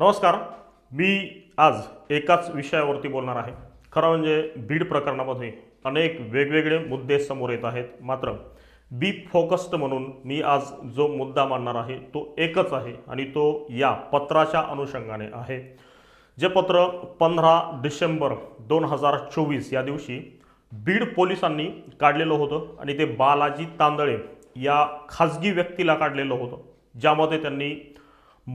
नमस्कार. मी आज एकाच विषयावरती बोलणार आहे. खरं म्हणजे बीड प्रकरणामध्ये अनेक वेगवेगळे मुद्दे समोर येत आहेत. मात्र बी फोकस्ड म्हणून मी आज जो मुद्दा मांडणार आहे तो एकच आहे आणि तो या पत्राच्या अनुषंगाने आहे. जे पत्र पंधरा डिसेंबर दोन हजार चोवीस या दिवशी बीड पोलिसांनी काढलेलं होतं आणि ते बालाजी तांदळे या खाजगी व्यक्तीला काढलेलं होतं. ज्यामध्ये त्यांनी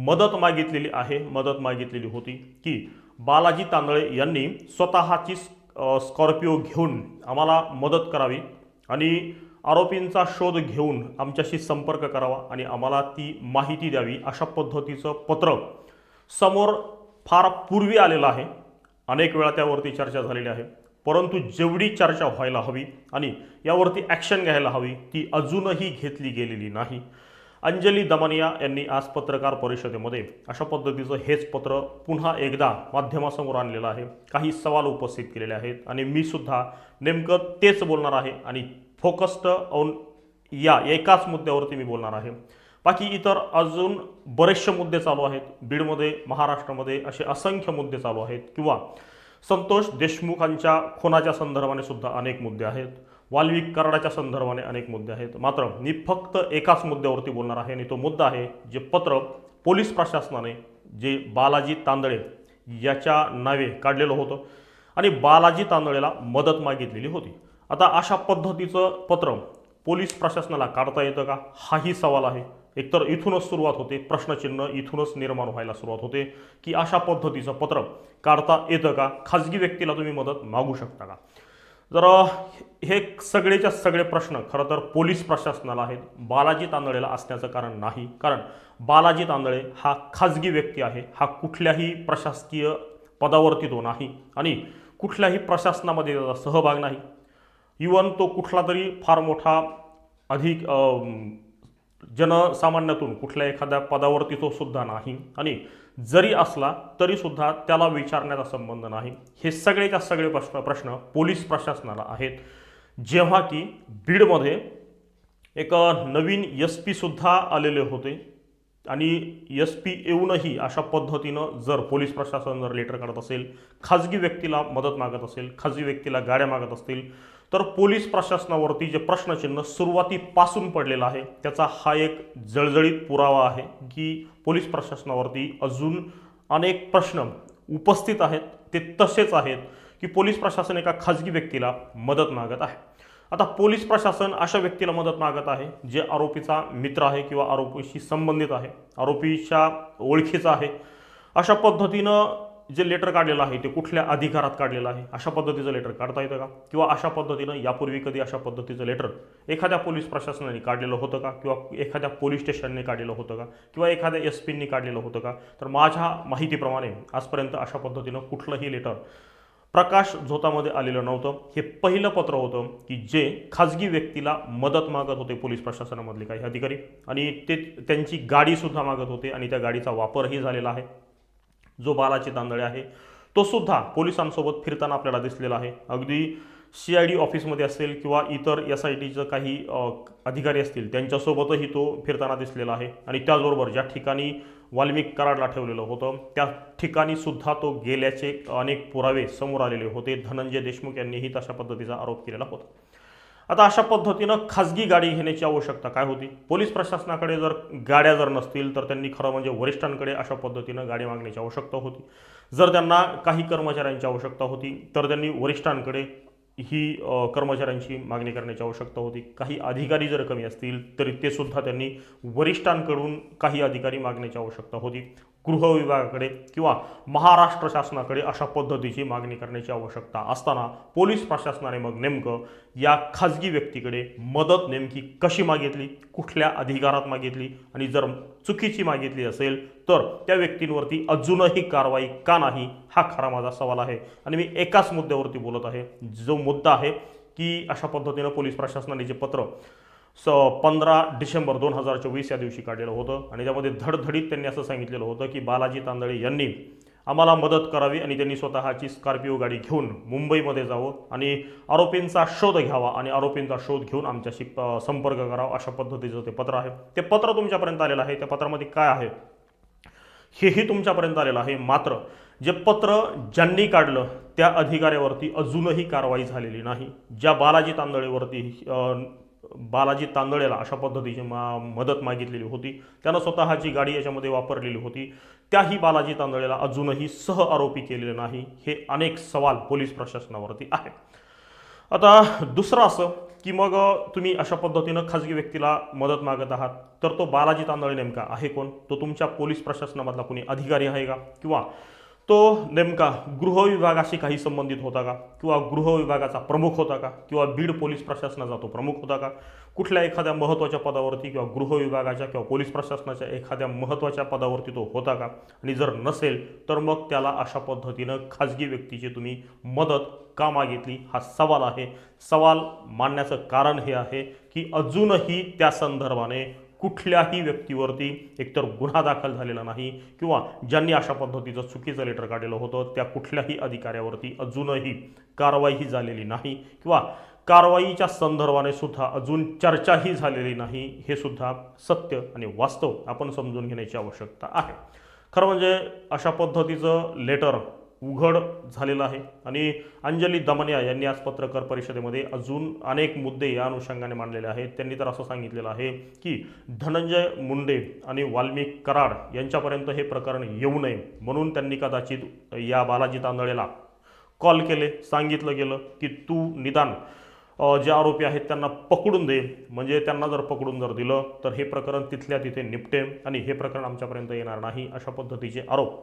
मदत मागितलेली आहे मदत मागितलेली होती की बालाजी तांदळे यांनी स्वतःची स्कॉर्पिओ घेऊन आम्हाला मदत करावी आणि आरोपींचा शोध घेऊन आमच्याशी संपर्क करावा आणि आम्हाला ती माहिती द्यावी अशा पद्धतीचं पत्र समोर फार पूर्वी आलेलं आहे. अनेक वेळा त्यावरती चर्चा झालेली आहे. परंतु जेवढी चर्चा व्हायला हवी आणि यावरती ॲक्शन घ्यायला हवी ती अजूनही घेतली गेलेली नाही. अंजली दमनिया यांनी आज पत्रकार परिषदेमध्ये अशा पद्धतीचं हेच पत्र पुन्हा एकदा माध्यमासमोर आणलेलं आहे. काही सवाल उपस्थित केलेले आहेत आणि मी सुद्धा नेमकं तेच बोलणार आहे आणि फोकस्ड ऑन या एकाच मुद्द्यावरती मी बोलणार आहे. बाकी इतर अजून बरेचसे मुद्दे चालू आहेत. बीडमध्ये महाराष्ट्रामध्ये असे असंख्य मुद्दे चालू आहेत. किंवा संतोष देशमुखांच्या खुनाच्या संदर्भाने सुद्धा अनेक मुद्दे आहेत. वाल्विक कराडाच्या संदर्भाने अनेक मुद्दे आहेत. मात्र मी फक्त एकाच मुद्द्यावरती बोलणार आहे आणि तो मुद्दा आहे जे पत्र पोलीस प्रशासनाने जे बालाजी तांदळे याच्या नावे काढलेलं होतं आणि बालाजी तांदळेला मदत मागितलेली होती. आता अशा पद्धतीचं पत्र पोलीस प्रशासनाला काढता येतं का? हाही सवाल आहे. एकतर इथूनच सुरुवात होते प्रश्नचिन्ह इथूनच निर्माण व्हायला सुरुवात होते की अशा पद्धतीचं पत्र काढता येतं का? खाजगी व्यक्तीला तुम्ही मदत मागू शकता का? जर हे सगळेच्या सगळे प्रश्न खरं तर पोलीस प्रशासनाला आहेत बालाजी तांदळेला असण्याचं कारण नाही. कारण बालाजी तांदळे हा खाजगी व्यक्ती आहे हा कुठल्याही प्रशासकीय पदावरती तो नाही आणि कुठल्याही प्रशासनामध्ये त्याचा सहभाग नाही. इवन तो कुठला तरी फार मोठा अधिक जनसामान्यातून कुठल्या एखाद्या पदावरती तो सुद्धा नाही आणि जरी असला तरीसुद्धा त्याला विचारण्याचा संबंध नाही. हे सगळेच्या सगळे प्रश्न प्रश्न पोलीस प्रशासनाला आहेत. जेव्हा की बीडमध्ये एक नवीन एस पीसुद्धा आलेले होते आणि एस पी येऊनही अशा पद्धतीनं जर पोलीस प्रशासन जर लेटर काढत असेल खाजगी व्यक्तीला मदत मागत असेल खाजगी व्यक्तीला गाड्या मागत असतील तर पोलीस प्रशासनावरती जे प्रश्नचिन्ह सुरुवातीपासून पडलेलं आहे त्याचा हा एक जळजळीत पुरावा आहे की पोलीस प्रशासनावरती अजून अनेक प्रश्न उपस्थित आहेत. ते तसेच आहेत की पोलीस प्रशासन एका खाजगी व्यक्तीला मदत मागत आहे. आता पोलीस प्रशासन अशा व्यक्तीला मदत मागत आहे जे आरोपीचा मित्र आहे किंवा आरोपीशी संबंधित आहे आरोपीच्या ओळखीचा आहे. अशा पद्धतीनं जे लेटर काढलेलं आहे ते कुठल्या अधिकारात काढलेलं आहे? अशा पद्धतीचं लेटर काढता येतं का? किंवा अशा पद्धतीनं यापूर्वी कधी अशा पद्धतीचं लेटर एखाद्या पोलीस प्रशासनाने काढलेलं होतं का? किंवा एखाद्या पोलीस स्टेशनने काढलेलं होतं का? किंवा एखाद्या एस पींनी काढलेलं होतं का? तर माझ्या माहितीप्रमाणे आजपर्यंत अशा पद्धतीनं कुठलंही लेटर प्रकाश झोतामध्ये आलेलं नव्हतं. हे पहिलं पत्र होतं की जे खाजगी व्यक्तीला मदत मागत होते पोलीस प्रशासनामधले काही अधिकारी. आणि ते त्यांची गाडीसुद्धा मागत होते आणि त्या गाडीचा वापरही झालेला आहे. जो बालाजी तांदळे आहे तो सुद्धा पोलिसांसोबत फिरताना आपल्याला दिसलेला आहे. अगदी सी आय डी ऑफिसमध्ये असेल किंवा इतर एस आय टीचं काही अधिकारी असतील त्यांच्यासोबतही तो फिरताना दिसलेला आहे. आणि त्याचबरोबर ज्या ठिकाणी वाल्मिक कराडला ठेवलेलं होतं त्या ठिकाणी सुद्धा तो गेल्याचे अनेक पुरावे समोर आलेले होते. धनंजय देशमुख यांनीही तशा पद्धतीचा आरोप केलेला होता. आता अशा पद्धतीनं खाजगी गाडी घेण्याची आवश्यकता काय होती? पोलीस प्रशासनाकडे जर गाड्या जर नसतील तर त्यांनी खरं म्हणजे वरिष्ठांकडे अशा पद्धतीनं गाडी मागण्याची आवश्यकता होती. जर त्यांना काही कर्मचाऱ्यांची आवश्यकता होती तर त्यांनी वरिष्ठांकडे ही कर्मचाऱ्यांची मागणी करण्याची आवश्यकता होती. काही अधिकारी जर कमी असतील तरी ते सुद्धा त्यांनी वरिष्ठांकडून काही अधिकारी मागण्याची आवश्यकता होती. गृह विभागाकडे किंवा महाराष्ट्र शासनाकडे अशा पद्धतीची मागणी करण्याची आवश्यकता असताना पोलीस प्रशासनाने मग नेमकं या खाजगी व्यक्तीकडे मदत नेमकी कशी मागितली कुठल्या अधिकारात मागितली आणि जर चुकीची मागितली असेल तर त्या व्यक्तींवरती अजूनही कारवाई का नाही हा खरा माझा सवाल आहे. आणि मी एकाच मुद्द्यावरती बोलत आहे. जो मुद्दा आहे की अशा पद्धतीनं पोलीस प्रशासनाने जे पत्र स पंधरा डिसेंबर दोन हजार चोवीस या दिवशी काढलेलं होतं. आणि त्यामध्ये धडधडीत त्यांनी असं सांगितलेलं होतं की बालाजी तांदळे यांनी आम्हाला मदत करावी आणि त्यांनी स्वतःची स्कॉर्पिओ गाडी घेऊन मुंबईमध्ये जावं आणि आरोपींचा शोध घ्यावा आणि आरोपींचा शोध घेऊन आमच्याशी संपर्क करावा अशा पद्धतीचं ते पत्र आहे. ते पत्र तुमच्यापर्यंत आलेलं आहे. त्या पत्रामध्ये काय आहे? हेही तुमच्यापर्यंत आलेलं आहे. मात्र जे पत्र ज्यांनी काढलं त्या अधिकाऱ्यावरती अजूनही कारवाई झालेली नाही. ज्या बालाजी तांदळेवरती बालाजी तांदळेला अशा पद्धतीची मा मदत मागितलेली होती. त्यानं स्वतःची गाडी याच्यामध्ये वापरलेली होती. त्याही बालाजी तांदळेला अजूनही सह आरोपी केलेले नाही. हे अनेक सवाल पोलीस प्रशासनावरती आहे आता दुसरं असं की मग तुम्ही अशा पद्धतीनं खाजगी व्यक्तीला मदत मागत आहात तर तो बालाजी तांदळे नेमका आहे कोण? तो तुमच्या पोलीस प्रशासनामधला कोणी अधिकारी आहे का? किंवा तो नेमका गृह विभागाशी काही संबंधित होता का? किंवा गृह विभागाचा प्रमुख होता का? किंवा बीड पोलीस प्रशासनाचा तो प्रमुख होता का? कुठल्या एखाद्या महत्त्वाच्या पदावरती किंवा गृह विभागाच्या किंवा पोलीस प्रशासनाच्या एखाद्या महत्त्वाच्या पदावरती तो होता का? आणि जर नसेल तर मग त्याला अशा पद्धतीनं खाजगी व्यक्तीची तुम्ही मदत का मागितली? हा सवाल आहे. सवाल मांडण्याचं कारण हे आहे की अजूनही त्या संदर्भाने कुठल्याही व्यक्तीवरती एकतर गुन्हा दाखल झालेला नाही किंवा ज्यांनी अशा पद्धतीचं चुकीचं लेटर काढलेलं होतं त्या कुठल्याही अधिकाऱ्यावरती अजूनही कारवाईही झालेली नाही किंवा कारवाईच्या संदर्भाने सुद्धा अजून चर्चाही झालेली नाही हे सुद्धा सत्य आणि वास्तव आपण समजून घेण्याची आवश्यकता आहे. खरं म्हणजे अशा पद्धतीचं लेटर उघड झालेलं आहे. आणि अंजली दमनिया यांनी आज पत्रकार परिषदेमध्ये अजून अनेक मुद्दे या अनुषंगाने मांडलेले आहेत. त्यांनी तर असं सांगितलेलं आहे की धनंजय मुंडे आणि वाल्मिक कराड यांच्यापर्यंत हे प्रकरण येऊ नये म्हणून त्यांनी कदाचित या बालाजी तांदळेला कॉल केले सांगितलं गेलं की तू निदान जे आरोपी आहेत त्यांना पकडून दे. म्हणजे त्यांना जर पकडून जर दिलं तर हे प्रकरण तिथल्या तिथे निपटे आणि हे प्रकरण आमच्यापर्यंत येणार नाही अशा पद्धतीचे आरोप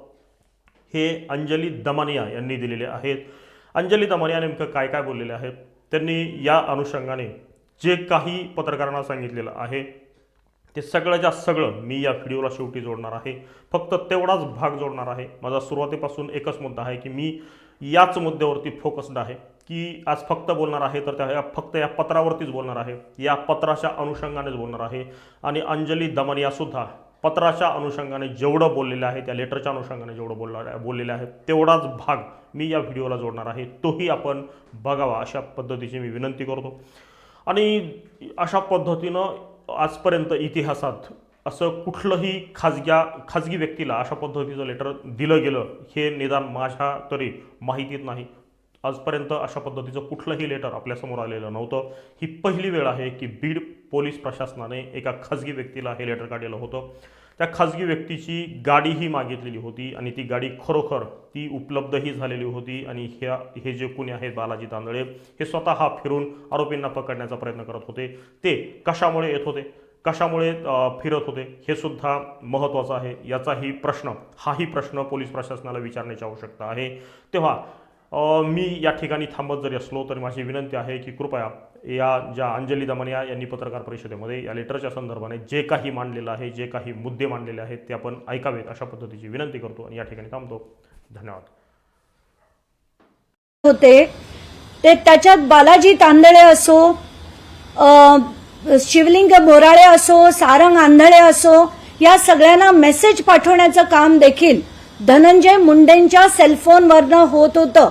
हे अंजली दमानिया यांनी दिलेले आहेत. अंजली दमानिया नेमकं काय काय बोललेले आहेत? त्यांनी या अनुषंगाने जे काही पत्रकारांना सांगितलेलं आहे ते सगळ्याच्या सगळं मी या व्हिडिओला शेवटी जोडणार आहे. फक्त तेवढाच भाग जोडणार आहे. माझा सुरुवातीपासून एकच मुद्दा आहे की मी याच मुद्द्यावरती फोकस्ड आहे की आज फक्त बोलणार आहे तर त्या या फक्त या पत्रावरतीच बोलणार आहे. या पत्राच्या अनुषंगानेच बोलणार आहे. आणि अंजली दमनियासुद्धा पत्राच्या अनुषंगाने जेवढं बोललेलं आहे त्या लेटरच्या अनुषंगाने जेवढं बोलणार बोललेलं आहे तेवढाच भाग मी या व्हिडिओला जोडणार आहे. तोही आपण बघावा अशा पद्धतीची मी विनंती करतो. आणि अशा पद्धतीनं आजपर्यंत इतिहासात असं कुठलंही खाजग्या खाजगी व्यक्तीला अशा पद्धतीचं लेटर दिलं गेलं हे निदान माझ्या तरी माहितीत नाही. आजपर्यंत अशा पद्धतीचं कुठलंही लेटर आपल्यासमोर आलेलं नव्हतं. ही पहिली वेळ आहे की बीड पोलीस प्रशासनाने एका खाजगी व्यक्तीला हे लेटर काढलेलं होतं. त्या खाजगी व्यक्तीची गाडीही मागितलेली होती आणि ती गाडी खरोखर ती उपलब्धही झालेली होती आणि ह्या हे जे कुणी आहेत बालाजी तांदळे हे स्वतः फिरून आरोपींना पकडण्याचा प्रयत्न करत होते. ते कशामुळे येत होते? कशामुळे फिरत होते? हे सुद्धा महत्त्वाचं आहे. याचाही प्रश्न हाही प्रश्न पोलीस प्रशासनाला विचारण्याची आवश्यकता आहे. तेव्हा मी या ठिकाणी थांबत जरी असलो तरी माझी विनंती आहे की कृपया या ज्या अंजली दमनिया यांनी पत्रकार परिषदेमध्ये या लेटरच्या संदर्भाने जे काही मांडलेलं आहे जे काही मुद्दे मांडलेले आहेत ते आपण ऐकावेत अशा पद्धतीची विनंती करतो आणि या ठिकाणी थांबतो. धन्यवाद. होते. ते त्याच्यात बालाजी तांदळे असो शिवलिंग बोराळे असो सारंग आंधळे असो या सगळ्यांना मेसेज पाठवण्याचं काम देखील धनंजय मुंडेंच्या सेलफोनवरनं होत होतं.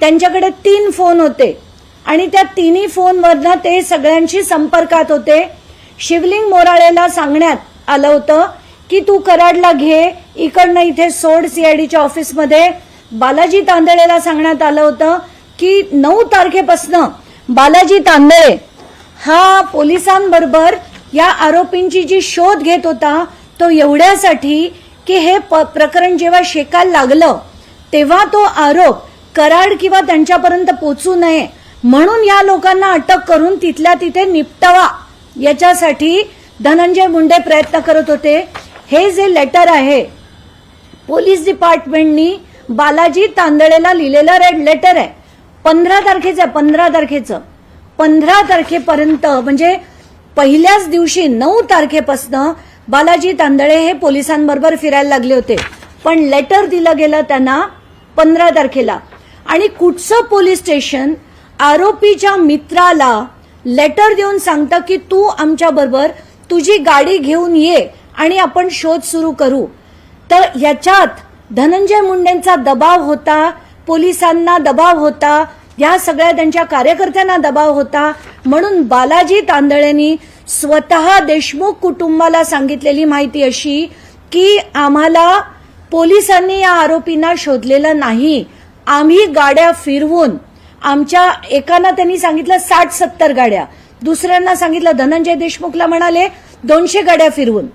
त्यांच्याकडे तीन फोन होते. आणि त्या तिन्ही फोनवरनं ते सगळ्यांशी संपर्कात होते. शिवलिंग मोराळेला सांगण्यात आलं होतं की तू कराडला घे. इकडनं इथे सोड सीआयडीच्या ऑफिसमध्ये. बालाजी तांदळेला सांगण्यात आलं होतं की नऊ तारखेपासनं बालाजी तांदळे हा पोलिसांबरोबर या आरोपींची जी शोध घेत होता तो एवढ्यासाठी की हे प- प्रकरण जेव्हा शेकायला लागलं तेव्हा तो आरोप कराड किंवा त्यांच्यापर्यंत पोचू नये म्हणून या लोकांना अटक करून तिथल्या तिथे निपटावा. याच्यासाठी धनंजय मुंडे प्रयत्न करत होते. हे जे लेटर आहे पोलीस डिपार्टमेंटनी बालाजी तांदळेला लिहिलेलं रेड लेटर आहे. पंधरा तारखेचं आहे पंधरा तारखेचं. पंधरा तारखेपर्यंत म्हणजे पहिल्याच दिवशी नऊ तारखेपासनं बालाजी तांदळे हे पोलिसांबरोबर फिरायला लागले होते. पण लेटर दिलं गेलं त्यांना पंधरा तारखेला. आणि कुठचं पोलीस स्टेशन आरोपीच्या मित्राला लेटर देऊन सांगतं की तू आमच्या बरोबर तुझी गाडी घेऊन ये आणि आपण शोध सुरू करू. तर याच्यात धनंजय मुंडेंचा दबाव होता पोलिसांना दबाव होता या सगळ्या त्यांच्या कार्यकर्त्यांना दबाव होता. म्हणून बालाजी तांदळेंनी स्वतः देशमुख कुटुंबाला सांगितलेली माहिती अशी की आम्हाला पोलिसांनी या आरोपींना शोधलेलं नाही. आम्ही गाड्या फिरवून आमच्या एकांना त्यांनी सांगितलं साठ सत्तर गाड्या. दुसऱ्यांना सांगितलं धनंजय देशमुखला म्हणाले दोनशे गाड्या फिरवून.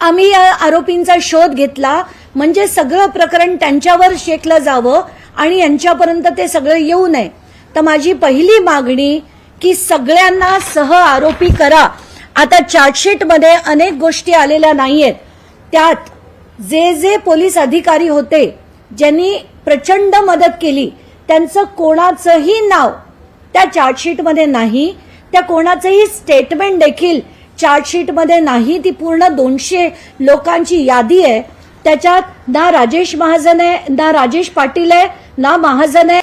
आम्ही या आरोपींचा शोध घेतला म्हणजे सगळं प्रकरण त्यांच्यावर शेकलं जावं आणि यांच्यापर्यंत ते सगळं येऊ नये. तर माझी पहिली मागणी की सगळ्यांना सह आरोपी करा. आता चार्जशीटमध्ये अनेक गोष्टी आलेल्या नाहीयेत. त्यात जे जे पोलीस अधिकारी होते ज्यांनी प्रचंड मदत केली त्यांचं कोणाचंही नाव त्या चार्जशीटमध्ये नाही त्या कोणाचंही स्टेटमेंट देखील चार्जशीटमध्ये नाही ती पूर्ण दोनशे लोकांची यादी आहे. त्याच्यात ना राजेश महाजन आहे ना राजेश पाटील आहे ना महाजन आहे.